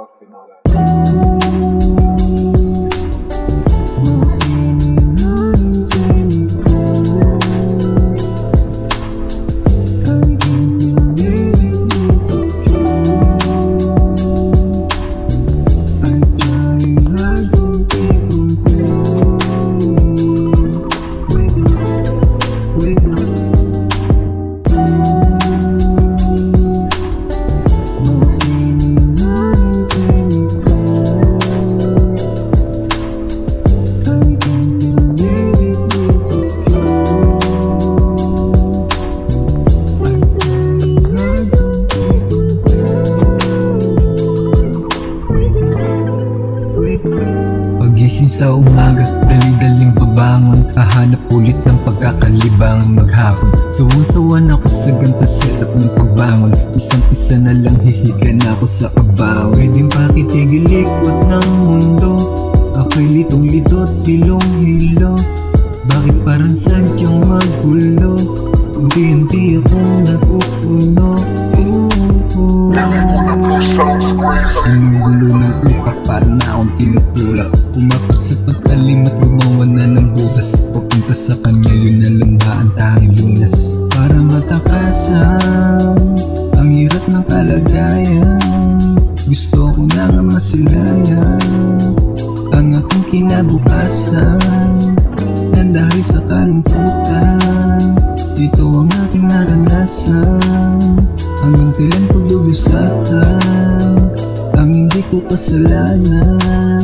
fuck and all that. Gising sa umaga, dali-daling pabangon. Hahanap ulit ng pagkakalibangan maghapon. Suwan-suwan ako sa ganito setup ng pagbangon Isang-isa na lang hihiga na ako sa kabaw Pwedeng pakitigil ikot ng mundo. Ako'y litong-lito at hilong-hilo. Bakit parang sadyang magulo? Hindi-hindi akong napupuno. Ooh. Ginugulo ng utak para na akong tinutulak kinabukasan. Nang dahil sa kalungkutan Ito ang aking naranasan. Hanggang kailan paglulusakan Ang hindi ko kasalanan